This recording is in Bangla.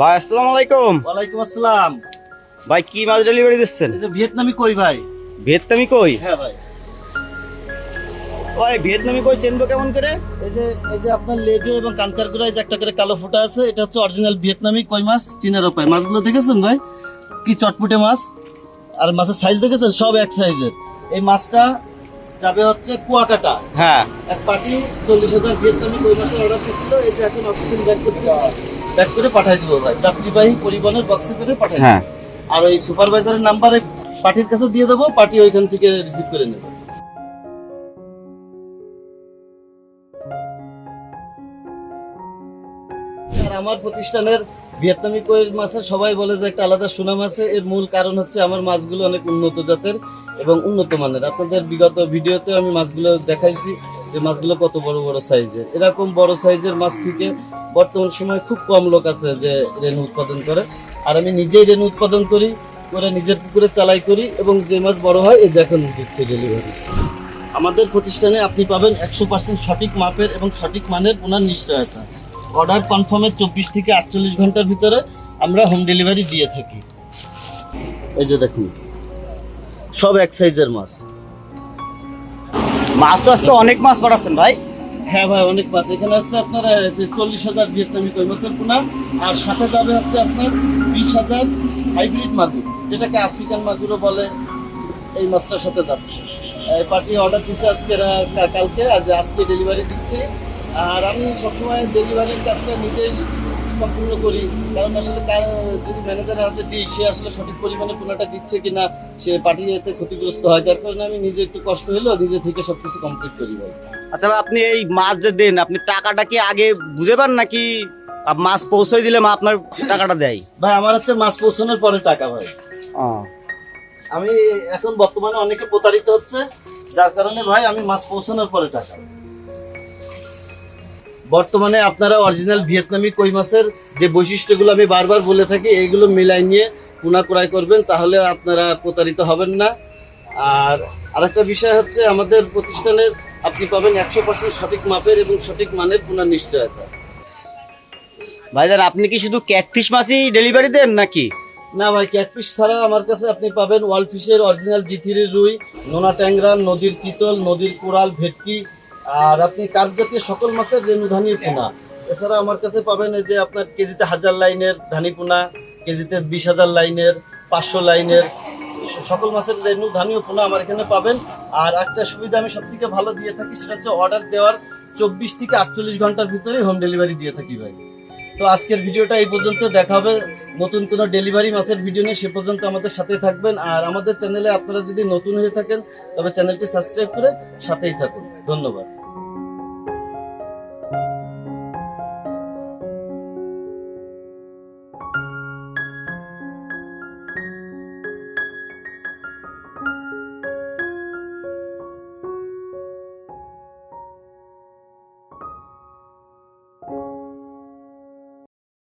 ভাই আসসালামু আলাইকুম। ওয়ালাইকুম আসসালাম। ভাই কি মাছ ডেলিভারি দিচ্ছেন? ভিয়েতনামি কই ভাই? ভিয়েতনামি কই? হ্যাঁ ভাই। ভিয়েতনামি কই চেনবো কেমন করে? এই যে এই যে আপনার লেজে এবং কানকার গোড়ায় যে একটা করে কালো ফোঁটা আছে এটা হচ্ছে অরিজিনাল ভিয়েতনামি কই মাছ? চীনের ওপায় মাছগুলো দেখেছেন ভাই? কি চটপটে মাছ। আর মাছের সাইজ দেখেছেন? সব এক সাইজের এই মাছটা যাবে হচ্ছে কুয়াকাটা। হ্যাঁ। এক পার্টি চল্লিশ হাজার ভিয়েতনামি কই মাছের অর্ডার দিয়েছিল এই যে এখন অক্সিজেন ব্যাক করতেছে। ব্যাক করে পাঠাই দিব ভাই। যাত্রীবাহী পরিবহনের বক্সে করে পাঠাই হ্যাঁ। আর ওই সুপারভাইজারের নাম্বারে পার্টির কাছে দিয়ে দেবো পার্টি ওইখান থেকে রিসিভ করে নেবে। আর আমার প্রতিষ্ঠানের ভিয়েতনামি কই মাছের সবাই বলে যে একটা আলাদা সুনাম আছে। এর মূল কারণ হচ্ছে আমার মাছগুলো অনেক উন্নত জাতের এবং উন্নত মানের। আপনাদের বিগত ভিডিওতে আমি মাছগুলো দেখাইছি যে মাছগুলো কত বড় বড় সাইজের এরকম বড় সাইজের মাছ থেকে বর্তমান সময় খুব কম লোক আছে যে রেণু উৎপাদন করে। আর আমি নিজেই রেণু উৎপাদন করি, করে নিজের পুকুরে চালাই করি এবং যে মাছ বড় হয়, এই যে এখন দিচ্ছে ডেলিভারি আমাদের প্রতিষ্ঠানে আপনি পাবেন একশো পার্সেন্ট সঠিক মাপের এবং সঠিক মানের ওনার নিশ্চয়তা। অর্ডার কনফার্মের চব্বিশ থেকে আটচল্লিশ ঘণ্টার ভিতরে আমরা হোম ডেলিভারি দিয়ে থাকি। এই যে দেখুন, সব এক সাইজের মাছ। মাছ তো আজকে অনেক মাছ পাঠাচ্ছেন ভাই। হ্যাঁ ভাই, অনেক মাছ এখানে হচ্ছে আপনার যে চল্লিশ হাজার ভিয়েতনামি কই মাছের পোনা, আর সাথে যাবে হচ্ছে আপনার বিশ হাজার হাইব্রিড মাগুর, যেটাকে আফ্রিকান মাগুরও বলে, এই মাছটার সাথে যাচ্ছে। পার্টি অর্ডার দিচ্ছে আজকে কালকে, আজ আজকে ডেলিভারি দিচ্ছি। আর আমি সবসময় ডেলিভারির কাজটা নিজেই সম্পূর্ণ করি, কারণ আসলে তার যদি ম্যানেজারের হাতে দিই, সে আসলে সঠিক পরিমাণে পোনাটা দিচ্ছে কিনা, সে পার্টি এতে ক্ষতিগ্রস্ত হয়, যার কারণে আমি নিজে একটু কষ্ট হলেও নিজে থেকে সবকিছু কমপ্লিট করি আচ্ছা আপনি এই মাছ যে দেন আপনি টাকাটা কি আগে বুঝে পান নাকি মাছ পৌঁছে দিলে মা আপনার টাকাটা দেয়? ভাই আমার হচ্ছে মাছ পৌঁছানোর পরে টাকা ভাই। ও। আমি এখন বর্তমানে অনেকে প্রতারিত হচ্ছে যার কারণে ভাই আমি মাছ পৌঁছানোর পরে টাকা। বর্তমানে আপনারা অরিজিনাল ভিয়েতনামি কই মাছের যে বৈশিষ্ট্যগুলো আমি বারবার বলে থাকি এইগুলো মিলাই নিয়ে পুনা ক্রয় করবেন তাহলে আপনারা প্রতারিত হবেন না। আর আরেকটা বিষয় হচ্ছে আমাদের প্রতিষ্ঠানের আপনি পাবেন একশো পার্সেন্ট সঠিক মাপের এবং সঠিক মানের পুনার নিশ্চয়তা। ভাইজান আপনি কি শুধু ক্যাটফিশ মাছই ডেলিভারি দেন নাকি? না ভাই ক্যাটফিশ ছাড়া আমার কাছে আপনি পাবেন ওয়ার্ল্ড ফিশের অরিজিনাল জিথিরি রুই নোনা ট্যাংরা নদীর চিতল নদীর কোরাল ভেটকি আর আপনি কার্প জাতীয় সকল মাছের রেণুধানি পোনা। এছাড়া আমার কাছে পাবেন এই যে আপনার কেজিতে হাজার লাইনের ধানি পোনা কেজিতে বিশ হাজার লাইনের পাঁচশো লাইনের সকল মাছের রেণু ধানীয় পোনা আমার এখানে পাবেন। আর একটা সুবিধা আমি সব থেকে ভালো দিয়ে থাকি, সেটা হচ্ছে অর্ডার দেওয়ার চব্বিশ থেকে আটচল্লিশ ঘণ্টার ভিতরে হোম ডেলিভারি দিয়ে থাকি ভাই। তো আজকের ভিডিওটা এই পর্যন্ত, দেখা হবে নতুন কোনো ডেলিভারি মাসের ভিডিও নিয়ে, সে পর্যন্ত আমাদের সাথেই থাকবেন। আর আমাদের চ্যানেলে আপনারা যদি নতুন হয়ে থাকেন, তবে চ্যানেলটি সাবস্ক্রাইব করে সাথেই থাকুন। ধন্যবাদ।